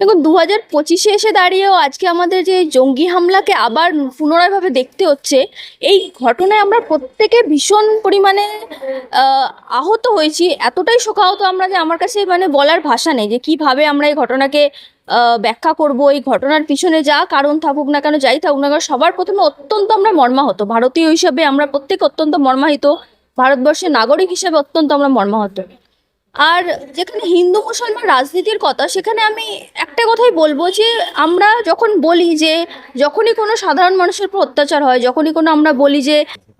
দেখুন দু হাজার পঁচিশে এসে দাঁড়িয়েও আজকে আমাদের যে জঙ্গি হামলাকে আবার পুনরায়ভাবে দেখতে হচ্ছে, এই ঘটনায় আমরা প্রত্যেকে ভীষণ পরিমাণে আহত হয়েছি। এতটাই শোকাহত আমরা যে আমার কাছে মানে বলার ভাষা নেই যে কীভাবে আমরা এই ঘটনাকে ব্যাখ্যা করব, এই ঘটনার পিছনে যা কারণ থাকুক না কেন, যাই থাকুক না কেন, সবার প্রথমে অত্যন্ত আমরা মর্মাহত। ভারতীয় হিসাবে আমরা প্রত্যেক অত্যন্ত মর্মাহিত। ভারতবর্ষের নাগরিক হিসাবে অত্যন্ত আমরা মর্মাহত। আর যেখানে হিন্দু মুসলমান রাজনীতির কথা, সেখানে আমি একটা কথাই বলব যে আমরা যখন বলি যে যখনই কোনো সাধারণ মানুষের উপর অত্যাচার হয়, যখনই কোনো আমরা বলি যে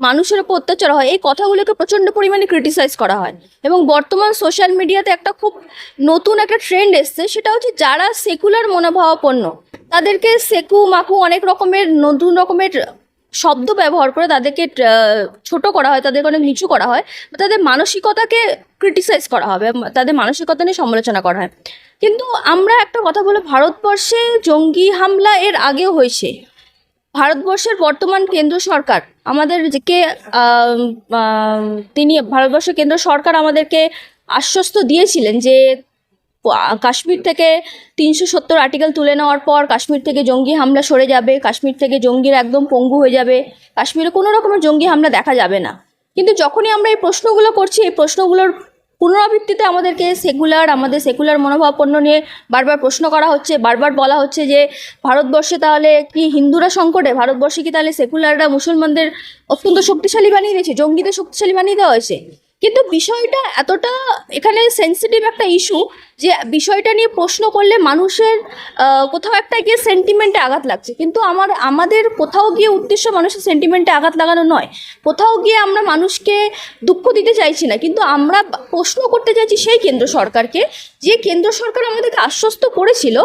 মানুষের উপর অত্যাচার হয়, এই কথাগুলোকে প্রচণ্ড পরিমাণে ক্রিটিসাইজ করা হয়। এবং বর্তমান সোশ্যাল মিডিয়াতে একটা খুব নতুন একটা ট্রেন্ড এসছে, সেটা হচ্ছে যারা সেকুলার মনোভাবাপন্ন, তাদেরকে সেকু মাকু অনেক রকমের, নতুন রকমের শব্দ ব্যবহার করে তাদেরকে ছোট করা হয়, তাদেরকে অনেক নিচু করা হয়, তাদের মানসিকতাকে ক্রিটিসাইজ করা হবে তাদের মানসিকতা নিয়ে সমালোচনা করা হয়। কিন্তু আমরা একটা কথা বলে, ভারতবর্ষে জঙ্গি হামলা এর আগেও হয়েছে। ভারতবর্ষের বর্তমান কেন্দ্র সরকার আমাদের যে তিনি ভারতবর্ষের কেন্দ্র সরকার আমাদেরকে আশ্বস্ত দিয়েছিলেন যে কাশ্মীর থেকে তিনশো সত্তর আর্টিকেল তুলে নেওয়ার পর কাশ্মীর থেকে জঙ্গি হামলা সরে যাবে, কাশ্মীর থেকে জঙ্গিরা একদম পঙ্গু হয়ে যাবে। কাশ্মীরে কোনো রকমের জঙ্গি হামলা দেখা যাবে না। কিন্তু যখনই আমরা এই প্রশ্নগুলো করছি, এই প্রশ্নগুলোর পুনরাবৃত্তিতে আমাদেরকে সেকুলার, আমাদের সেকুলার মনোভাবাপন্ন নিয়ে বারবার প্রশ্ন করা হচ্ছে। বারবার বলা হচ্ছে যে, ভারতবর্ষে তাহলে কি হিন্দুরা সংকটে? ভারতবর্ষে কি তাহলে সেকুলাররা মুসলমানদের অত্যন্ত শক্তিশালী বানিয়ে দিয়েছে? জঙ্গিদের শক্তিশালী বানিয়ে দেওয়া হয়েছে? কিন্তু বিষয়টা এতটা এখানে সেন্সিটিভ একটা ইস্যু যে বিষয়টা নিয়ে প্রশ্ন করলে মানুষের কোথাও একটা গিয়ে সেন্টিমেন্টে আঘাত লাগছে। কিন্তু আমার, আমাদের কোথাও গিয়ে উদ্দেশ্য মানুষের সেন্টিমেন্টে আঘাত লাগানো নয়। কোথাও গিয়ে আমরা মানুষকে দুঃখ দিতে চাইছি না, কিন্তু আমরা প্রশ্ন করতে চাইছি সেই কেন্দ্র সরকারকে, যে কেন্দ্র সরকার আমাদেরকে আশ্বস্ত করেছিল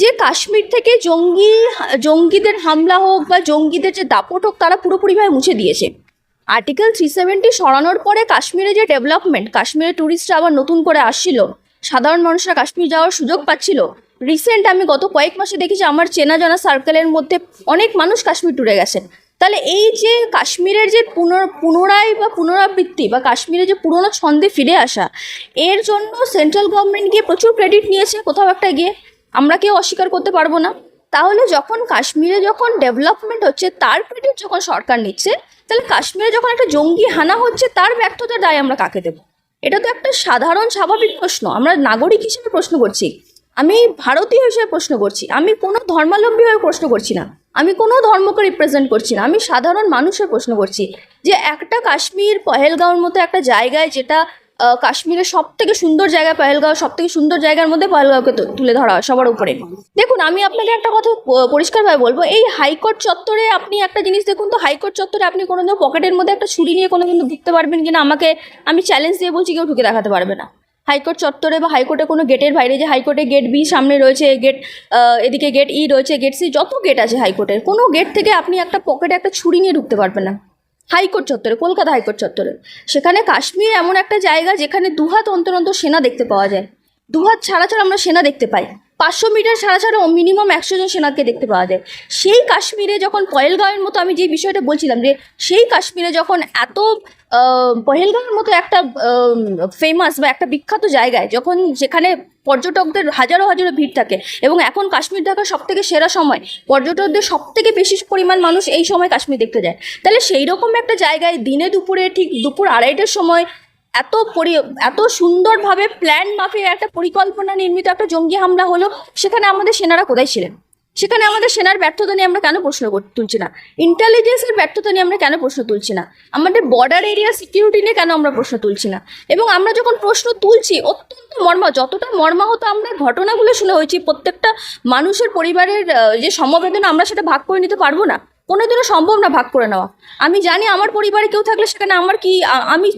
যে কাশ্মীর থেকে জঙ্গি, জঙ্গিদের হামলা হোক বা জঙ্গিদের যে দাপট হোক তারা পুরোপুরিভাবে মুছে দিয়েছে। আর্টিকেল থ্রি সেভেন্টি সরানোর পরে কাশ্মীরে যে ডেভেলপমেন্ট কাশ্মীরে ট্যুরিস্টরা আবার নতুন করে আসছিল, সাধারণ মানুষরা কাশ্মীর যাওয়ার সুযোগ পাচ্ছিল। রিসেন্ট আমি গত কয়েক মাসে দেখেছি আমার চেনা জানা সার্কেলের মধ্যে অনেক মানুষ কাশ্মীর ট্যুরে গেছেন। তাহলে এই যে কাশ্মীরের যে পুনর, পুনরায় বা পুনরাবৃত্তি বা কাশ্মীরে যে পুরনো ছন্দে ফিরে আসা, এর জন্য সেন্ট্রাল গভর্নমেন্ট গিয়ে প্রচুর ক্রেডিট নিয়েছে, কোথাও একটা গিয়ে। আমরা কেউ অস্বীকার করতে পারব না। তাহলে যখন কাশ্মীরে যখন ডেভেলপমেন্ট হচ্ছে, তার ক্রেডিট যখন সরকার নিচ্ছে তাহলে কাশ্মীরে যখন একটা জঙ্গি হানা হচ্ছে, তার ব্যর্থতার দায় আমরা কাকে দেব? এটা তো একটা সাধারণ, স্বাভাবিক প্রশ্ন। আমরা নাগরিক হিসেবে প্রশ্ন করছি। আমি ভারতীয় হিসেবে প্রশ্ন করছি। আমি কোনো ধর্মালম্বী হয়ে প্রশ্ন করছি না। আমি কোনো ধর্মকে রিপ্রেজেন্ট করছি না। আমি সাধারণ মানুষের প্রশ্ন করছি যে একটা কাশ্মীর, পহেলগাঁওর মতো একটা জায়গায় যেটা কাশ্মীরের সব থেকে সুন্দর জায়গা পহেলগাঁও সব থেকে সুন্দর জায়গার মধ্যে পহেলগাঁওকে তুলে ধরা হয়, সবার উপরে। দেখুন, আমি আপনাকে একটা কথা পরিষ্কারভাবে বলব, এই হাইকোর্ট চত্বরে আপনি একটা জিনিস দেখুন তো, হাইকোর্ট চত্বরে আপনি কোনোদিন পকেটের মধ্যে একটা ছুরি নিয়ে কোনো কোনোদিন ঢুকতে পারবেন কিনা, আমাকে, আমি চ্যালেঞ্জ দিয়ে বলছি, কেউ ঢুকে দেখাতে পারবে না। হাইকোর্ট চত্বরে বা হাইকোর্টে কোনো গেটের বাইরে যে হাইকোর্টে গেট বি সামনে রয়েছে গেট এদিকে গেট ই রয়েছে গেট সি যত গেট আছে হাইকোর্টের, কোনো গেট থেকে আপনি একটা পকেটে একটা ছুরি নিয়ে ঢুকতে পারবেন না। হাইকোর্ট চত্বরে, কলকাতা হাইকোর্ট চত্বরে। সেখানে কাশ্মীর এমন একটা জায়গা যেখানে দুহাত অন্তর অন্তর সেনা দেখতে পাওয়া যায়। দুহাত ছাড়া ছাড়া আমরা সেনা দেখতে পাই। পাঁচশো মিটার ছাড়া ছাড়া মিনিমাম একশো জন সেনাকে দেখতে পাওয়া যায়। সেই কাশ্মীরে যখন কয়েলগাঁওয়ের মতো আমি যে বিষয়টা বলছিলাম যে, সেই কাশ্মীরে যখন এত পহেলগাঁওয়ের মতো একটা ফেমাস বা একটা বিখ্যাত জায়গায় যখন যেখানে পর্যটকদের হাজারো হাজারো ভিড় থাকে এবং এখন কাশ্মীর দেখার সব থেকে সেরা সময়, পর্যটকদের সব থেকে বেশি পরিমাণ মানুষ এই সময় কাশ্মীর দেখতে যায়। তাহলে সেই রকম একটা জায়গায় দিনে দুপুরে ঠিক দুপুর আড়াইটার সময় এত পরি, এত সুন্দরভাবে প্ল্যান মাফিক একটা পরিকল্পনা নির্মিত একটা জঙ্গি হামলা হলো, সেখানে আমাদের সেনারা কোথায় ছিলেন? সেখানে আমাদের সেনার ব্যর্থতা নিয়ে আমরা কেন প্রশ্ন তুলছি না? ইন্টেলিজেন্সের ব্যর্থতা নিয়ে আমরা কেন প্রশ্ন তুলছি না? আমাদের বর্ডার এরিয়া সিকিউরিটি নিয়ে কেন আমরা প্রশ্ন তুলছি না? এবং আমরা যখন প্রশ্ন তুলছি, অত্যন্ত মর্মা, যতটা মর্মাহত আমরা ঘটনাগুলো শুনে হয়েছি, প্রত্যেকটা মানুষের পরিবারের যে সমবেদনা আমরা সেটা ভাগ করে নিতে পারব না? কোনোদিনও সম্ভব না ভাগ করে নেওয়া। আমি জানি আমার পরিবারে কেউ থাকলে সেখানে আমার কি আমি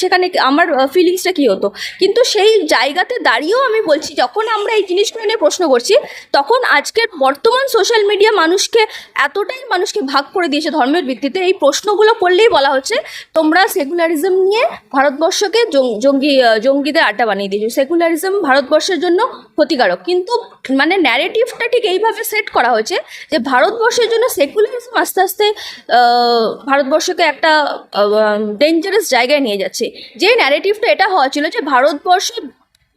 সেখানে আমার ফিলিংসটা কী হতো? কিন্তু সেই জায়গাতে দাঁড়িয়েও আমি বলছি, যখন আমরা এই জিনিসগুলো নিয়ে প্রশ্ন করছি, তখন আজকের বর্তমান সোশ্যাল মিডিয়া মানুষকে এতটাই মানুষকে ভাগ করে দিয়েছে ধর্মের ভিত্তিতে, এই প্রশ্নগুলো করলেই বলা হচ্ছে, তোমরা সেকুলারিজম নিয়ে ভারতবর্ষকে জঙ্গি জঙ্গিদের আড্ডা বানিয়ে দিয়েছ। সেকুলারিজম ভারতবর্ষের জন্য ক্ষতিকারক। কিন্তু মানে ন্যারেটিভটা ঠিক এইভাবে সেট করা হয়েছে যে, ভারতবর্ষের জন্য সেকুলারিজম আস্তে আস্তে ভারতবর্ষকে একটা ডেঞ্জারাস জায়গায় নিয়ে যাচ্ছে। যে ন্যারেটিভটা এটা হওয়া ছিল যে ভারতবর্ষ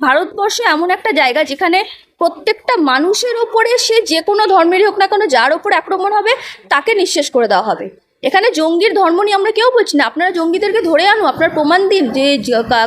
ভারতবর্ষ এমন একটা জায়গা যেখানে প্রত্যেকটা মানুষের ওপরে সে যে কোনো ধর্মেরই হোক না কেন, যার ওপর আক্রমণ হবে, তাকে নিঃশেষ করে দেওয়া হবে। এখানে জঙ্গির ধর্ম নিয়ে আমরা কেউ বলছি না। আপনারা জঙ্গিদেরকে ধরে আনো, আপনার প্রমাণ দিন যে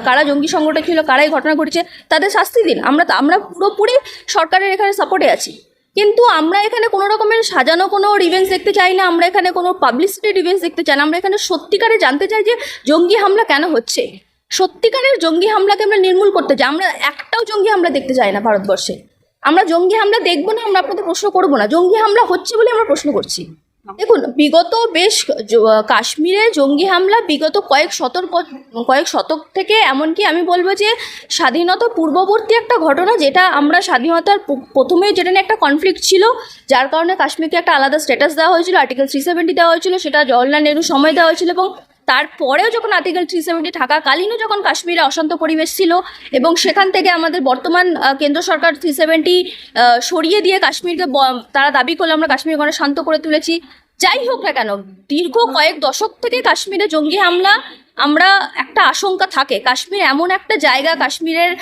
কারা জঙ্গি সংগঠন ছিল, কারা এই ঘটনা ঘটেছে, তাদের শাস্তি দিন। আমরা আমরা পুরোপুরি সরকারের এখানে সাপোর্টে আছি। কিন্তু আমরা এখানে কোনো রকমের সাজানো কোনো রিভেন্স দেখতে চাই না, আমরা এখানে কোনো পাবলিসিটি রিভেন্স দেখতে চাই না, আমরা এখানে সত্যিকারে জানতে চাই যে জঙ্গি হামলা কেন হচ্ছে। সত্যিকারের জঙ্গি হামলাকে আমরা নির্মূল করতে চাই, আমরা একটাও জঙ্গি হামলা দেখতে চাই না ভারতবর্ষে। আমরা জঙ্গি হামলা দেখব না, আমরা আপনাদের প্রশ্ন করব না। জঙ্গি হামলা হচ্ছে বলে আমরা প্রশ্ন করছি। দেখুন, বিগত বেশ কাশ্মীরে জঙ্গি হামলা বিগত কয়েক শতক কয়েক শতক থেকে এমনকি আমি বলব যে স্বাধীনতা পূর্ববর্তী একটা ঘটনা যেটা আমরা স্বাধীনতার প্রথমে যেটা নিয়ে একটা কনফ্লিক্ট ছিল, যার কারণে কাশ্মীরকে একটা আলাদা স্ট্যাটাস দেওয়া হয়েছিল আর্টিকেল থ্রি সেভেন্টি দেওয়া হয়েছিল, সেটা জওয়াহরলাল নেহরু সময় দেওয়া হয়েছিল এবং তারপরেও যখন আর্টিকেল থ্রি সেভেন্টি থাকাকালীনও যখন কাশ্মীরে অশান্ত পরিবেশ ছিল এবং সেখান থেকে আমাদের বর্তমান কেন্দ্র সরকার থ্রি সেভেন্টি সরিয়ে দিয়ে কাশ্মীরকে তারা দাবি করল, আমরা কাশ্মীর গণে শান্ত করে তুলেছি। যাই হোক না কেন, দীর্ঘ কয়েক দশক থেকে কাশ্মীরে জঙ্গি হামলা, আমরা একটা আশঙ্কা থাকে। কাশ্মীর এমন একটা জায়গা, কাশ্মীরের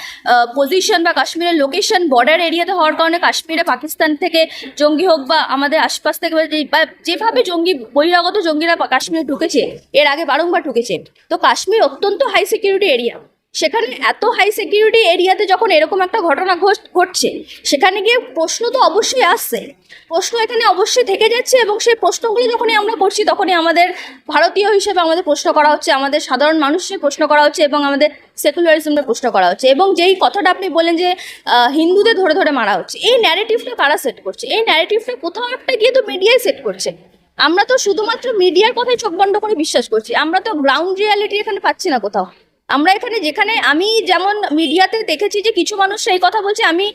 পজিশন বা কাশ্মীরের লোকেশন বর্ডার এরিয়াতে হওয়ার কারণে কাশ্মীরে পাকিস্তান থেকে জঙ্গি হোক বা আমাদের আশপাশ থেকে বা যেভাবে জঙ্গি, বহিরাগত জঙ্গিরা কাশ্মীরে ঢুকেছে, এর আগে বারংবার ঢুকেছে। তো কাশ্মীর অত্যন্ত হাই সিকিউরিটি এরিয়া সেখানে এত হাই সিকিউরিটি এরিয়াতে যখন এরকম একটা ঘটনা ঘট- ঘটছে, সেখানে গিয়ে প্রশ্ন তো অবশ্যই আসছে। প্রশ্ন এখানে অবশ্যই থেকে যাচ্ছে এবং সেই প্রশ্নগুলো যখনই আমরা করছি, তখনই আমাদের ভারতীয় হিসেবে আমাদের প্রশ্ন করা হচ্ছে, আমাদের সাধারণ মানুষের প্রশ্ন করা হচ্ছে এবং আমাদের সেকুলারিজমের প্রশ্ন করা হচ্ছে। এবং যেই কথাটা আপনি বলেন যে হিন্দুদের ধরে ধরে মারা হচ্ছে, এই ন্যারেটিভটা কারা সেট করছে? এই ন্যারেটিভটা কোথাও একটা গিয়ে তো মিডিয়ায় সেট করছে। আমরা তো শুধুমাত্র মিডিয়ার কথাই চোখ বন্ধ করে বিশ্বাস করছি। আমরা তো গ্রাউন্ড রিয়ালিটি এখানে পাচ্ছি না কোথাও। আমরা এখানে যেখানে আমি যেমন মিডিয়াতে দেখেছি যে কিছু মানুষ সেই কথা বলছে, আমি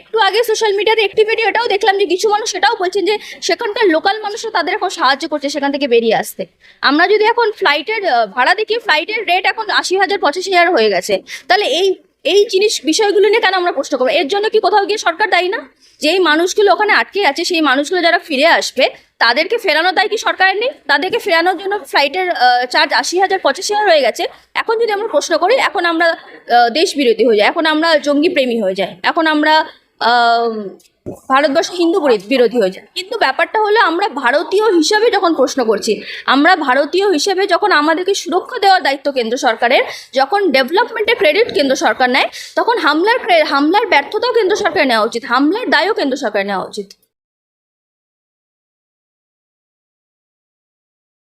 একটু আগে সোশ্যাল মিডিয়াতে একটি ভিডিও এটাও দেখলাম যে কিছু মানুষ সেটাও বলছেন যে সেখানকার লোকাল মানুষরা তাদের এখন সাহায্য করছে সেখান থেকে বেরিয়ে আসতে। আমরা যদি এখন ফ্লাইটের ভাড়া দেখি ফ্লাইটের রেট এখন আশি হাজার পঁচাশি হাজার হয়ে গেছে। তাহলে এই এই জিনিস, বিষয়গুলো নিয়ে কেন আমরা প্রশ্ন করব? এর জন্য কি কোথাও গিয়ে সরকার দায়ী না? যেই মানুষগুলো ওখানে আটকে আছে, সেই মানুষগুলো যারা ফিরে আসবে, তাদেরকে ফেরানো দায় কি সরকারের নেই? তাদেরকে ফেরানোর জন্য ফ্লাইটের চার্জ আশি হাজার, পঁচাশি হাজার হয়ে গেছে। এখন যদি আমরা প্রশ্ন করি, এখন আমরা দেশ বিরোধী হয়ে যাই, এখন আমরা জঙ্গি প্রেমী হয়ে যাই, এখন আমরা ভারতবর্ষ হিন্দু বিরোধী- হয়েছে হয়ে কিন্তু ব্যাপারটা হলো আমরা ভারতীয় হিসাবে যখন প্রশ্ন করছি, আমরা ভারতীয় হিসাবে যখন আমাদেরকে সুরক্ষা দেওয়ার দায়িত্ব কেন্দ্র সরকারের, যখন ডেভেলপমেন্টের ক্রেডিট কেন্দ্র সরকার নেয়, তখন হামলার হামলার ব্যর্থতাও কেন্দ্র সরকার নেওয়া উচিত, হামলার দায়ও কেন্দ্র সরকার নেওয়া উচিত।